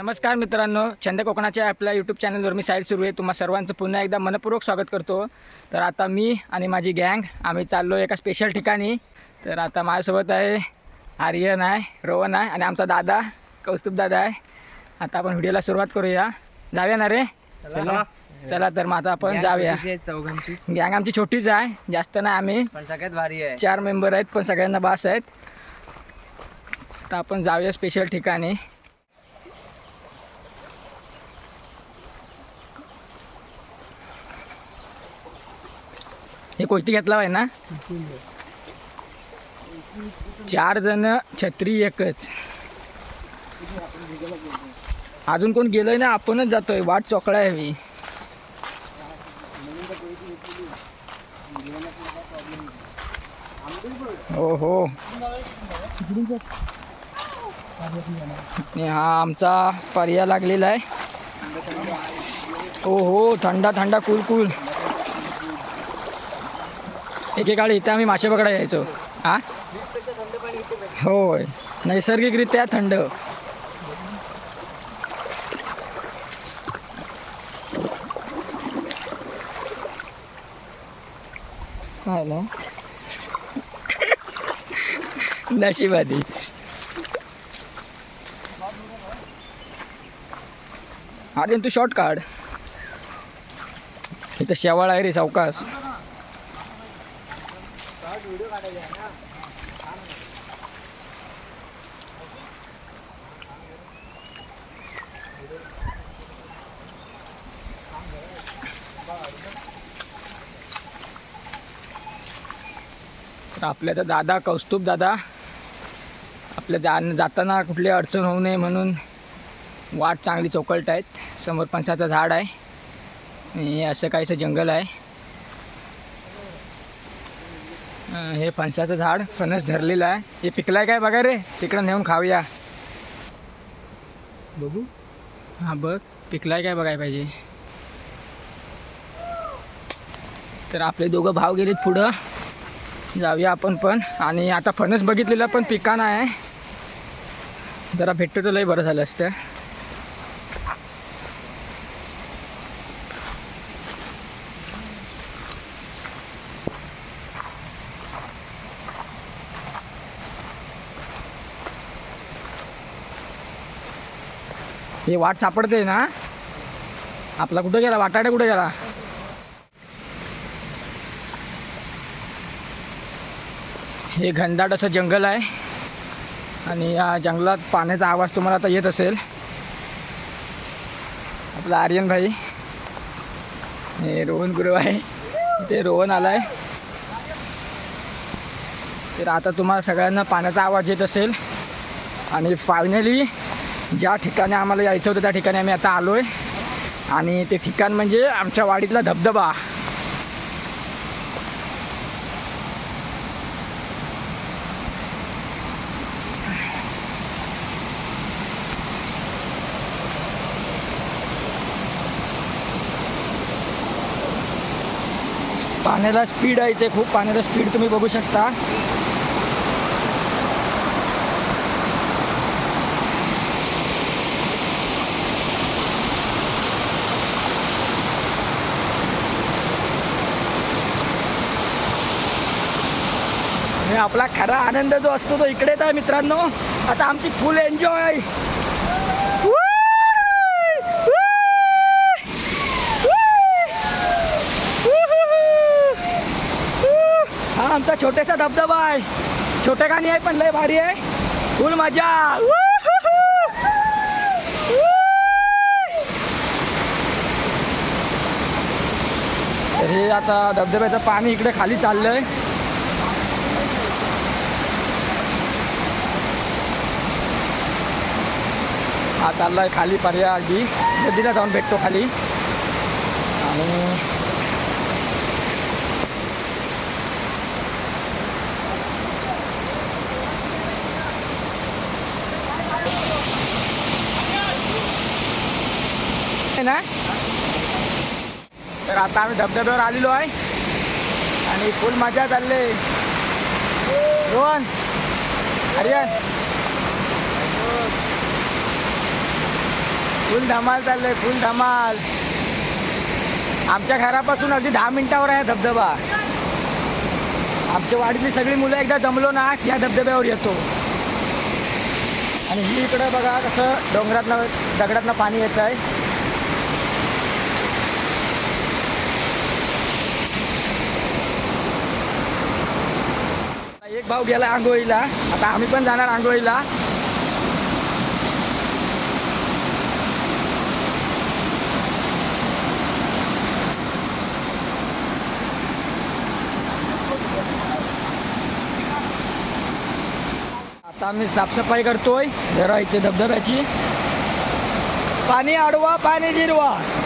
नमस्कार मित्रांनो छंद कोकणाच्या आपल्या यूट्यूब चॅनलवर मी साईड सुरू आहे तुम्हा सर्वांचं पुन्हा एकदा मनपूर्वक स्वागत करतो. तर आता मी आणि माझी गँग आम्ही चाललो एका स्पेशल ठिकाणी. तर आता माझ्यासोबत आहे आर्यन आहे रोहन आहे आणि आमचा दादा कौस्तुभ दादा आहे. आता आपण व्हिडिओला सुरुवात करूया. जाऊया ना रे? चला. चला. तर मग आता आपण जाऊया. चौघांची. गँग आमची छोटीच आहे जास्त नाही आम्ही. पण सगळ्यात भारी आहे. चार मेंबर आहेत पण सगळ्यांना बास आहेत. तर आपण जाऊया स्पेशल ठिकाणी. हे कोयती घेतला आहे ना? चार जण छत्री एकच. अजून कोण गेलोय ना आपणच जातोय. वाट चोकळा आहे मी हो हो आणि हा आमचा पर्याय लागलेला आहे हो हो थंडा थंडा कुल कुल एकेकाळी इथे आम्ही मासे पकडायला यायचो. हा? होय. नैसर्गिकरित्या थंड. काय ना नशिबादी तू शॉर्ट काढ. इथं शेवाळ आहे रे सावकाश. तर आपल्या तर दादा कौस्तुभ दादा. आपल्या जा जाताना कुठली अडचण होऊ नये म्हणून वाट चांगली चोकलट आहेत. समोर पंचाचं झाड आहे. आणि असं काहीसं जंगल आहे. हे फणसाचं झाड फणस धरलेलं आहे. हे पिकलं आहे काय बघा रे? तिकडं नेऊन खाऊया. बघू. हां बघ. पिकलं आहे काय बघायला पाहिजे. तर आपले दोघं भाव गेलेत पुढं. जाऊया आपण पण. आणि आता फणस बघितलेला पण पिकाना आहे. जरा भेटतो तर लय बरं झालं असतं. हे वाट सापडते ना? आपला कुठं गेला? वाटाडा कुठे गेला? हे घनदाट असं जंगल आहे. आणि या जंगलात पाण्याचा आवाज तुम्हाला आता येत असेल. आपला आर्यन भाई. हे रोहन गुरु आहे. ते रोहन आलाय. तर आता तुम्हाला सगळ्यांना पाण्याचा आवाज येत असेल. आणि फायनली ज्या ठिकाणी आम्हाला यायचं होतं त्या ठिकाणी आम्ही आता आलो आहे आणि ते ठिकाण म्हणजे आमच्या वाडीतला धबधबा. पाण्याला स्पीड आहे इथे खूप. पाण्याला स्पीड तुम्ही बघू शकता. आपला खरा आनंद जो असतो तो इकडेच आहे मित्रांनो. आता आमची फुल एन्जॉय हा आमचा छोटेसा धबधबा आहे. छोटे गाणी आहे पण लय भारी आहे. फुल मजा. हे आता धबधब्याचं पाणी इकडे खाली चाललंय. हा चाललाय खाली पर्याय अगदी. नदीला जाऊन भेटतो खाली. आणि ना? तर आता आम्ही धबधब्यावर आलेलो आहे. आणि फुल मजा चालले. रोहन आर्यन फुल धमाल चाललंय फुल धमाल. आमच्या घरापासून अगदी दहा मिनिटावर आहे धबधबा. आमच्या वाडीतली सगळी मुलं एकदा जमलो ना की या धबधब्यावर येतो. आणि ही इकडं बघा कसं डोंगरातनं दगडातनं पाणी येत आहे. एक भाऊ गेला आंघोळीला. आता आम्ही पण जाणार आंघोळीला. आम्ही साफसफाई करतोय. जरा इथे धबधब्याची. पाणी अडवा पाणी जिरवा.